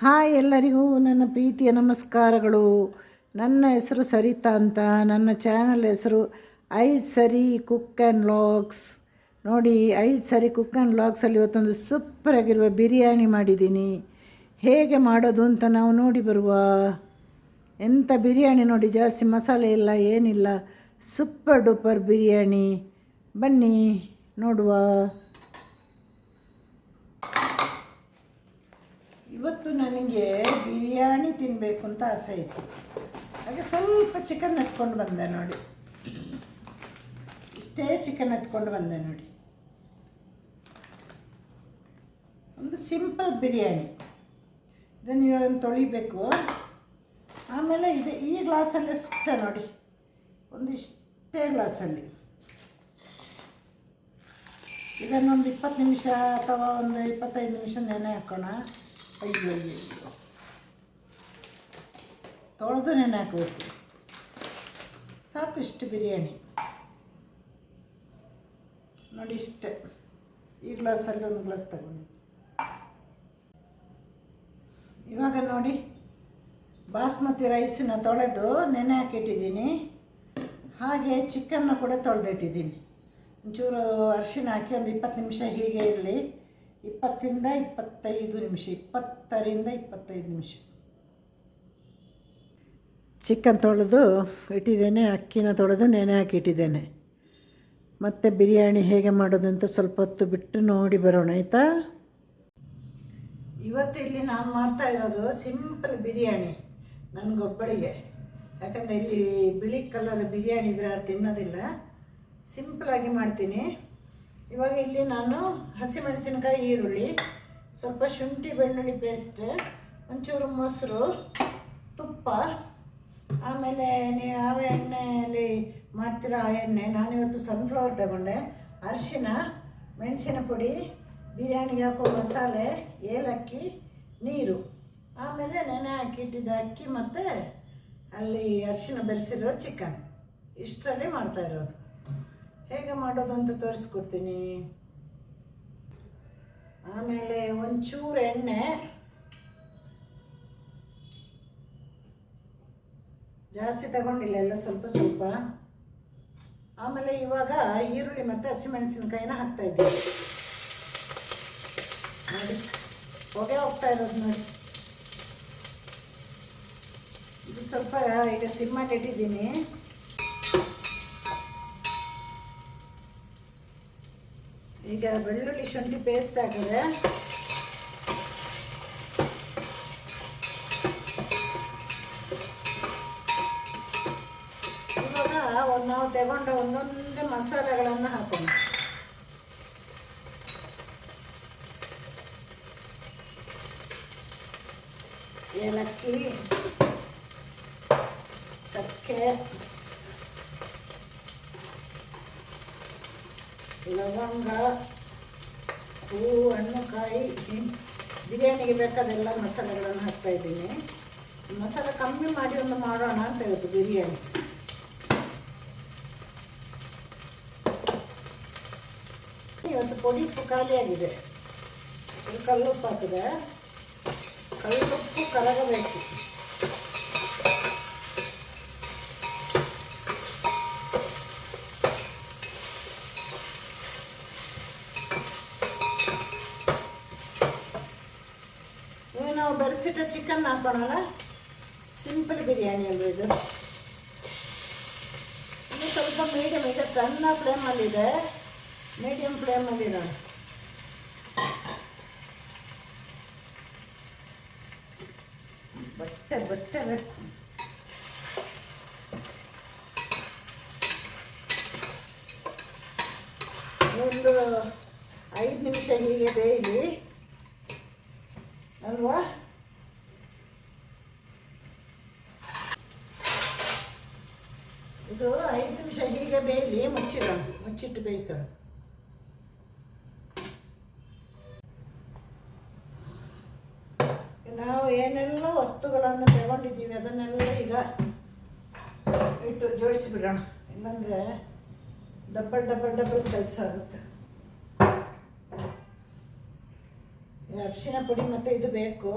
Hi ಎಲ್ಲರಿಗೂ, ನನ್ನ ಪ್ರೀತಿಯ ನಮಸ್ಕಾರಗಳು. ನನ್ನ ಹೆಸರು ಸರಿತಾ ಅಂತ. ನನ್ನ ಚಾನಲ್ ಹೆಸರು ಐದು ಸರಿ ಕುಕ್ ಆ್ಯಂಡ್ ಲಾಗ್ಸ್ ನೋಡಿ, ಐದು ಸರಿ ಕುಕ್ ಆ್ಯಂಡ್ ಲಾಗ್ಸಲ್ಲಿ ಇವತ್ತೊಂದು ಸೂಪರಾಗಿರುವ ಬಿರಿಯಾನಿ ಮಾಡಿದ್ದೀನಿ. ಹೇಗೆ ಮಾಡೋದು ಅಂತ ನಾವು ನೋಡಿ ಬರುವ. ಎಂಥ ಬಿರಿಯಾನಿ ನೋಡಿ, ಜಾಸ್ತಿ ಮಸಾಲೆ ಇಲ್ಲ, ಏನಿಲ್ಲ. Super duper biryani. ಬನ್ನಿ, ನೋಡುವ. ಇವತ್ತು ನನಗೆ ಬಿರಿಯಾನಿ ತಿನ್ನಬೇಕು ಅಂತ ಆಸೆ ಇತ್ತು. ಹಾಗೆ ಸ್ವಲ್ಪ ಚಿಕನ್ ಹತ್ಕೊಂಡು ಬಂದೆ ನೋಡಿ. ಇಷ್ಟೇ ಚಿಕನ್ ಹತ್ಕೊಂಡು ಬಂದೆ ನೋಡಿ. ಒಂದು ಸಿಂಪಲ್ ಬಿರಿಯಾನಿ. ಇದನ್ನು ಇವಾಗ ತೊಳಿಬೇಕು. ಆಮೇಲೆ ಇದೆ ಈ ಗ್ಲಾಸಲ್ಲಿ ಅಷ್ಟೇ ನೋಡಿ. ಒಂದು ಇಷ್ಟೇ ಗ್ಲಾಸಲ್ಲಿ. ಇದನ್ನೊಂದು ಇಪ್ಪತ್ತು ನಿಮಿಷ ಅಥವಾ ಒಂದು ಇಪ್ಪತ್ತೈದು ನಿಮಿಷ ನೆನೆ ಹಾಕೋಣ. ತೊಳೆದು ನೆನೆ ಹಾಕಬೇಕು ಬಿರಿಯಾನಿ. ನೋಡಿ ಇಷ್ಟೆ. ಈ ಗ್ಲಾಸಲ್ಲಿ ಒಂದು ಗ್ಲಾಸ್ ತಗೊಂಡು ಇವಾಗ ನೋಡಿ, ಬಾಸ್ಮತಿ ರೈಸನ್ನ ತೊಳೆದು ನೆನೆ ಹಾಕಿಟ್ಟಿದ್ದೀನಿ. ಹಾಗೆ ಚಿಕನ್ನ ಕೂಡ ತೊಳೆದಿಟ್ಟಿದ್ದೀನಿ. ಒಂಚೂರು ಅರಿಶಿನ ಹಾಕಿ ಒಂದು ಇಪ್ಪತ್ತು ನಿಮಿಷ ಹೀಗೆ ಇರಲಿ. ಇಪ್ಪತ್ತಿಂದ ಇಪ್ಪತ್ತೈದು ನಿಮಿಷ, ಇಪ್ಪತ್ತರಿಂದ ಇಪ್ಪತ್ತೈದು ನಿಮಿಷ. ಚಿಕನ್ ತೊಳೆದು ಇಟ್ಟಿದ್ದೇನೆ, ಅಕ್ಕಿನ ತೊಳೆದು ನೆನೆ ಹಾಕಿಟ್ಟಿದ್ದೇನೆ ಮತ್ತು ಬಿರಿಯಾನಿ ಹೇಗೆ ಮಾಡೋದು ಅಂತ ಸ್ವಲ್ಪ ಹೊತ್ತು ಬಿಟ್ಟು ನೋಡಿ ಬರೋಣ, ಆಯಿತಾ? ಇವತ್ತು ಇಲ್ಲಿ ನಾನು ಮಾಡ್ತಾ ಇರೋದು ಸಿಂಪಲ್ ಬಿರಿಯಾನಿ ನನಗೊಬ್ಬಳಿಗೆ ಯಾಕಂದರೆ ಇಲ್ಲಿ ಬಿಳಿ ಕಲರ್ ಬಿರಿಯಾನಿ ಇದ್ರೆ ತಿನ್ನೋದಿಲ್ಲ. ಸಿಂಪಲಾಗಿ ಮಾಡ್ತೀನಿ. ಇವಾಗ ಇಲ್ಲಿ ನಾನು ಹಸಿಮೆಣಸಿನಕಾಯಿ ಈರುಳ್ಳಿ, ಸ್ವಲ್ಪ ಶುಂಠಿ ಬೆಳ್ಳುಳ್ಳಿ ಪೇಸ್ಟ್ ಒಂಚೂರು ಮೊಸರು, ತುಪ್ಪ, ಆಮೇಲೆ ನೀವು ಯಾವ ಎಣ್ಣೆಯಲ್ಲಿ ಮಾಡ್ತೀರೋ ಆ ಎಣ್ಣೆ, ನಾನಿವತ್ತು ಸನ್ಫ್ಲವರ್ ತಗೊಂಡೆ. ಅರಿಶಿನ, ಮೆಣಸಿನ ಪುಡಿ, ಬಿರಿಯಾನಿಗೆ ಹಾಕೋ ಮಸಾಲೆ, ಏಲಕ್ಕಿ, ನೀರು. ಆಮೇಲೆ ನೆನೆ ಹಾಕಿಟ್ಟಿದ್ದ ಅಕ್ಕಿ ಮತ್ತು ಅಲ್ಲಿ ಅರಿಶಿನ ಬೆರೆಸಿರೋ ಚಿಕನ್ ಇಷ್ಟರಲ್ಲಿ ಮಾಡ್ತಾ ಇರೋದು. ಹೇಗೆ ಮಾಡೋದು ಅಂತ ತೋರಿಸ್ಕೊಡ್ತೀನಿ. ಆಮೇಲೆ ಒಂಚೂರು ಎಣ್ಣೆ. ಜಾಸ್ತಿ ತಗೊಂಡಿಲ್ಲ, ಎಲ್ಲ ಸ್ವಲ್ಪ ಸ್ವಲ್ಪ. ಆಮೇಲೆ ಇವಾಗ ಈರುಳ್ಳಿ ಮತ್ತು ಹಸಿಮೆಣಸಿನ್ಕಾಯಿನ ಹಾಕ್ತಾ ಇದ್ದೀನಿ. ನೋಡಿ, ಹೊಗೆ ಹೋಗ್ತಾ ಇರೋದು ನೋಡಿ. ಇದು ಸ್ವಲ್ಪ, ಈಗ ಸಿಮ್ಮಾಗಿ ಇಟ್ಟಿದ್ದೀನಿ ಈಗ ಬೆಳ್ಳುಳ್ಳಿ ಶುಂಠಿ ಪೇಸ್ಟ್ ಹಾಕಿದೆ ಇವಾಗ ನಾವು ತಗೊಂಡ ಒಂದೊಂದೇ ಮಸಾಲೆಗಳನ್ನು ಹಾಕೋಣ. ಏಲಕ್ಕಿ ಚಕ್ಕೆ ಲವಂಗ ಹೂವು ಹಣ್ಣು ಕಾಯಿ ಹಿಂ- ಬಿರಿಯಾನಿಗೆ ಬೇಕಾದೆಲ್ಲ ಮಸಾಲೆಗಳನ್ನು ಹಾಕ್ತಾ ಇದ್ದೀನಿ ಮಸಾಲೆ ಕಮ್ಮಿ ಮಾಡಿ ಒಂದು ಮಾಡೋಣ ಅಂತ ಇವತ್ತು ಬಿರಿಯಾನಿ ಇವತ್ತು ಪೊಡಿ ಉಪ್ಪು ಖಾಲಿಯಾಗಿದೆ ಇದು ಕಲ್ಲುಪ್ಪು ಹಾಕಿದೆ ಕಲ್ಲುಪ್ಪು ಕರಗಬೇಕು ಇವಾಗ ಬೆರೆಸಿಟ್ಟ ಚಿಕನ್ ಹಾಕೊಳ್ಳೋಣ ಸಿಂಪಲ್ ಬಿರಿಯಾನಿ ಅಲ್ವ ಇದು? ಇದು ಸ್ವಲ್ಪ ಮೀಡಿಯಮ್ ಈಗ ಸಣ್ಣ ಫ್ಲೇಮಲ್ಲಿದೆ ಮೀಡಿಯಮ್ ಫ್ಲೇಮಲ್ಲಿ ನಾನು ಬಟ್ಟೆ ಬಟ್ಟೆ ಬೇಕು. ಒಂದು ಐದು ನಿಮಿಷ ಹೀಗೆ ಬೇಯಲಿ ಅಲ್ವಾ ಇದು ಐದು ನಿಮಿಷ ಹೀಗೆ ಬೇಯಲಿ ಮುಚ್ಚಿಡೋಣ ಮುಚ್ಚಿಟ್ಟು ಬೇಯಿಸೋಣ ನಾವು ಏನೆಲ್ಲ ವಸ್ತುಗಳನ್ನು ತಗೊಂಡಿದ್ದೀವಿ, ಅದನ್ನೆಲ್ಲ ಈಗ ಇಟ್ಟು ಜೋಡಿಸಿಬಿಡೋಣ. ಇಲ್ಲಾಂದರೆ ಡಬಲ್ ಡಬಲ್ ಡಬಲ್ ಕೆಲಸ ಆಗುತ್ತೆ. ಅರಿಶಿನ ಪುಡಿ ಮತ್ತು ಇದು ಬೇಕು.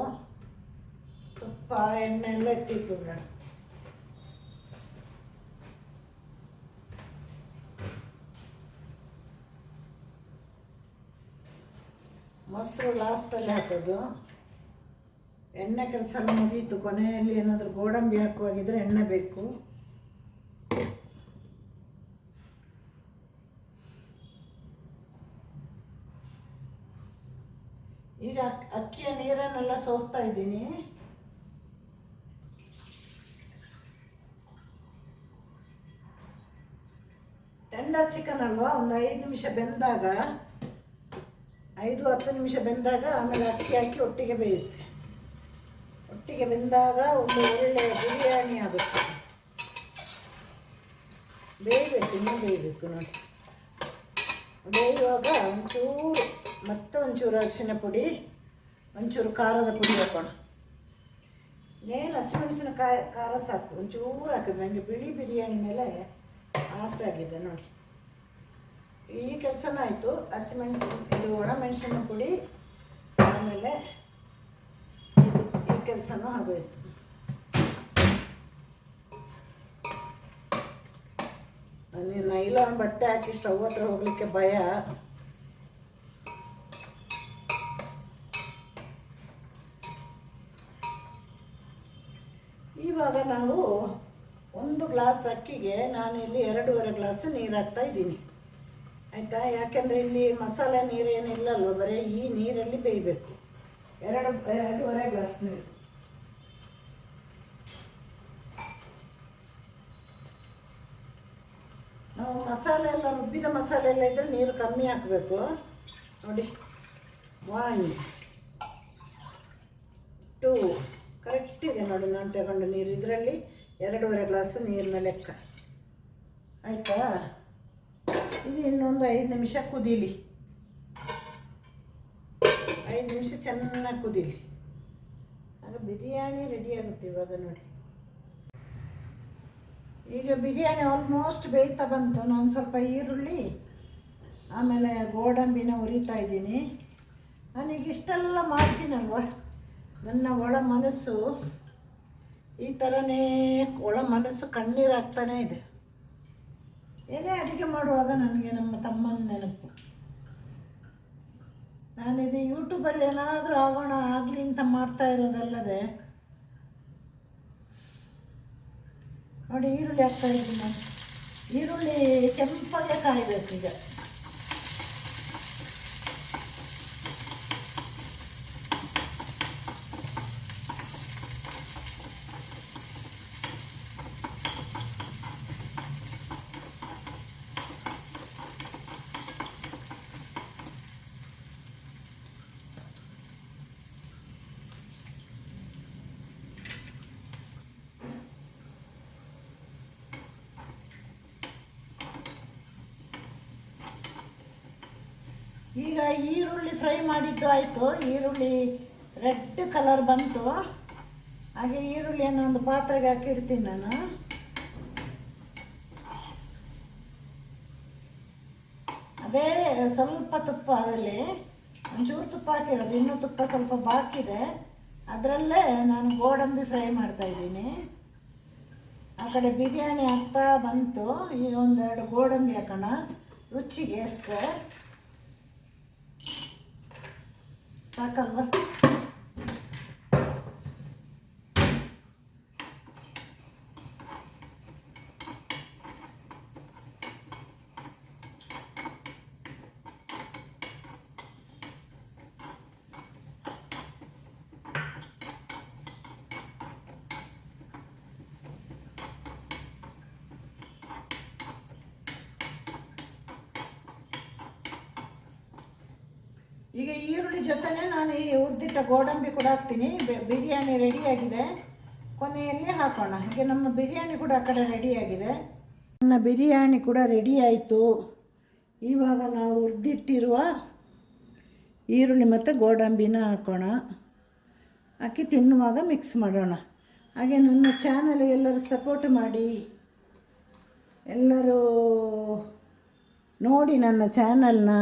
ತುಪ್ಪ, ಎಣ್ಣೆ ಎಲ್ಲ ಎತ್ತಿಟ್ಟು ಮೊಸರು ಲಾಸ್ಟಲ್ಲಿ ಹಾಕೋದು. ಎಣ್ಣೆ ಕೆಲಸ ಮುಗೀತು. ಕೊನೆಯಲ್ಲಿ ಏನಾದರೂ ಗೋಡಂಬಿ ಹಾಕುವಾಗಿದ್ದರೆ ಎಣ್ಣೆ ಬೇಕು. ಈಗ ಅಕ್- ಅಕ್ಕಿಯ ನೀರನ್ನೆಲ್ಲ ಸೋಸ್ತಾ ಇದ್ದೀನಿ. ಟೆಂಡರ್ ಚಿಕನ್ ಅಲ್ವಾ? ಒಂದು ಐದು ನಿಮಿಷ ಬೆಂದಾಗ ಐದು ಹತ್ತು ನಿಮಿಷ ಬೆಂದಾಗ ಆಮೇಲೆ ಅಕ್ಕಿ ಹಾಕಿ ಒಟ್ಟಿಗೆ ಬೇಯುತ್ತೆ. ಒಟ್ಟಿಗೆ ಬೆಂದಾಗ ಒಂದು ಒಳ್ಳೆಯ ಬಿರಿಯಾನಿ ಆಗುತ್ತೆ. ಬೇಯಬೇಕು, ಇನ್ನೂ ಬೇಯಬೇಕು ನೋಡಿ. ಬೇಯುವಾಗ ಒಂಚೂರು, ಮತ್ತೆ ಒಂಚೂರು ಅರಿಶಿನ ಪುಡಿ, ಒಂಚೂರು ಖಾರದ ಪುಡಿ ಹಾಕೋಣ. ಏನು ಹಸಿಮೆಣಸಿನಕಾಯಿ ಖಾರ ಸಾಕು, ಒಂಚೂರು ಹಾಕಿದ್ರೆ ನನಗೆ ಬಿಳಿ ಬಿರಿಯಾನಿ ಮೇಲೆ ಆಸೆ ಆಗಿದೆ ನೋಡಿ. ಈ ಕೆಲಸನ ಆಯಿತು. ಹಸಿಮೆಣಸಿನ ಇದು ಒಣಮೆಣಸಿನ ಪುಡಿ, ಆಮೇಲೆ ಇದು ಈ ಕೆಲಸನೂ ಆಗೋಯ್ತು. ನನಗೆ ನೈಲಾನ್ ಬಟ್ಟೆ ಹಾಕಿ ಸ್ಟವ್ ಹತ್ರ ಹೋಗ್ಲಿಕ್ಕೆ ಭಯ. ಇವಾಗ ನಾವು ಒಂದು ಗ್ಲಾಸ್ ಅಕ್ಕಿಗೆ ನಾನು ಇಲ್ಲಿ ಎರಡೂವರೆ ಗ್ಲಾಸ್ ನೀರು ಹಾಕ್ತಾ ಇದ್ದೀನಿ. ಆಯಿತಾ? ಯಾಕೆಂದರೆ ಇಲ್ಲಿ ಮಸಾಲೆ ನೀರೇನಿಲ್ಲಲ್ವ? ಬರೀ ಈ ನೀರಲ್ಲಿ ಬೇಯಬೇಕು. ಎರಡು, ಎರಡೂವರೆ ಗ್ಲಾಸ್ ನೀರು. ನಾವು ಮಸಾಲೆ ಎಲ್ಲ, ರುಬ್ಬಿದ ಮಸಾಲೆ ಎಲ್ಲ ಇದ್ದರೆ ನೀರು ಕಮ್ಮಿ ಹಾಕಬೇಕು. ನೋಡಿ. ಒನ್ ಟೂ ಕರೆಕ್ಟ್ ಇದೆ ನೋಡಿ, ನಾನು ತಗೊಂಡ ನೀರು. ಇದರಲ್ಲಿ ಎರಡೂವರೆ ಗ್ಲಾಸ್ ನೀರಿನ ಲೆಕ್ಕ. ಆಯಿತಾ? ಇನ್ನೊಂದು ಐದು ನಿಮಿಷ ಕುದೀಲಿ. ಐದು ನಿಮಿಷ ಚೆನ್ನಾಗಿ ಕುದೀಲಿ. ಆಗ ಬಿರಿಯಾನಿ ರೆಡಿ ಆಗುತ್ತೆ ಇವಾಗ ನೋಡಿ. ಈಗ ಬಿರಿಯಾನಿ ಆಲ್ಮೋಸ್ಟ್ ಬೇಯ್ತಾ ಬಂತು. ನಾನು ಸ್ವಲ್ಪ ಈರುಳ್ಳಿ, ಆಮೇಲೆ ಗೋಡಂಬಿನ ಉರಿತಾ ಇದ್ದೀನಿ. ನಾನೀಗ ಇಷ್ಟೆಲ್ಲ ಮಾಡ್ತೀನಲ್ವ? ನನ್ನ ಒಳ ಮನಸ್ಸು ಈ ಥರನೇ ಒಳ ಮನಸ್ಸು ಕಣ್ಣೀರಾಗ್ತಾನೇ ಇದೆ. ಏನೇ ಅಡುಗೆ ಮಾಡುವಾಗ ನನಗೆ ನಮ್ಮ ತಮ್ಮನ ನೆನಪು. ನಾನಿದು ಯೂಟ್ಯೂಬಲ್ಲಿ ಏನಾದರೂ ಆಗೋಣ, ಆಗಲಿ ಅಂತ ಮಾಡ್ತಾ ಇರೋದಲ್ಲದೆ, ನೋಡಿ ಈರುಳ್ಳಿ ಹಾಕ್ತಾ ಇದ್ದೀನಿ. ಈರುಳ್ಳಿ ಕೆಂಪಾಗೆ ಕಾಯಬೇಕು ಈಗ. ಈಗ ಈರುಳ್ಳಿ ಫ್ರೈ ಮಾಡಿದ್ದು ಆಯಿತು. ಈರುಳ್ಳಿ ರೆಡ್ ಕಲರ್ ಬಂತು. ಹಾಗೆ ಈರುಳ್ಳಿಯನ್ನು ಒಂದು ಪಾತ್ರೆಗೆ ಹಾಕಿಡ್ತೀನಿ ನಾನು. ಅದೇ ಸ್ವಲ್ಪ ತುಪ್ಪ ಅದರಲ್ಲಿ. ಒಂಚೂರು ತುಪ್ಪ ಹಾಕಿರೋದು. ಇನ್ನೂ ತುಪ್ಪ ಸ್ವಲ್ಪ ಬಾಕಿದೆ ಅದರಲ್ಲೇ ನಾನು ಗೋಡಂಬಿ ಫ್ರೈ ಮಾಡ್ತಾ ಇದ್ದೀನಿ. ಆ ಕಡೆ ಬಿರಿಯಾನಿ ಆಗ್ತಾ ಬಂತು. ಈ ಒಂದೆರಡು ಗೋಡಂಬಿ ಹಾಕೋಣ. ರುಚಿಗೆ ಅಷ್ಟೇ. Bakalım. ಈಗ ಈರುಳ್ಳಿ ಜೊತೆನೇ ನಾನು ಈ ಉದ್ದಿಟ್ಟ ಗೋಡಂಬಿ ಕೂಡ ಹಾಕ್ತೀನಿ. ಬಿರಿಯಾನಿ ರೆಡಿಯಾಗಿದೆ ಕೊನೆಯಲ್ಲಿ ಹಾಕೋಣ. ಹೀಗೆ ನಮ್ಮ ಬಿರಿಯಾನಿ ಕೂಡ ಆ ಕಡೆ ರೆಡಿಯಾಗಿದೆ ನನ್ನ ಬಿರಿಯಾನಿ ಕೂಡ ರೆಡಿ ಆಯಿತು. ಇವಾಗ ನಾವು ಹುರಿದಿಟ್ಟಿರುವ ಈರುಳ್ಳಿ ಮತ್ತು ಗೋಡಂಬಿನ ಹಾಕೋಣ. ಹಾಕಿ ತಿನ್ನುವಾಗ ಮಿಕ್ಸ್ ಮಾಡೋಣ. ಹಾಗೆ ನನ್ನ ಚಾನಲ್ ಎಲ್ಲರೂ ಸಪೋರ್ಟ್ ಮಾಡಿ. ಎಲ್ಲರೂ ನೋಡಿ ನನ್ನ ಚಾನಲ್ನ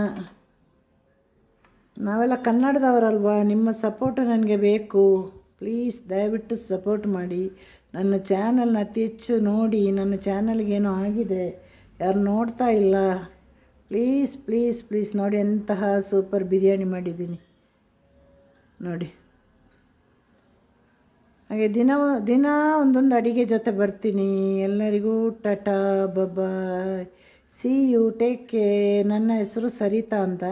ನಾವೆಲ್ಲ ಕನ್ನಡದವರಲ್ವಾ? ನಿಮ್ಮ ಸಪೋರ್ಟ್ ನನಗೆ ಬೇಕು. ಪ್ಲೀಸ್ ದಯವಿಟ್ಟು ಸಪೋರ್ಟ್ ಮಾಡಿ. ನನ್ನ ಚಾನಲ್ನ ಅತಿ ಹೆಚ್ಚು ನೋಡಿ. ನನ್ನ ಚಾನಲ್ಗೇನೋ ಆಗಿದೆ. ಯಾರು ನೋಡ್ತಾ ಇಲ್ಲ. ಪ್ಲೀಸ್ ಪ್ಲೀಸ್ ಪ್ಲೀಸ್ ನೋಡಿ ಎಂತಹ ಸೂಪರ್ ಬಿರಿಯಾನಿ ಮಾಡಿದ್ದೀನಿ. ನೋಡಿ. ಹಾಗೆ ದಿನ ದಿನ ಒಂದೊಂದು ಅಡಿಗೆ ಜೊತೆ ಬರ್ತೀನಿ. ಎಲ್ಲರಿಗೂ tata, bye bye. See you take care ನನ್ನ ಹೆಸರು ಸರಿತಾ ಅಂತ.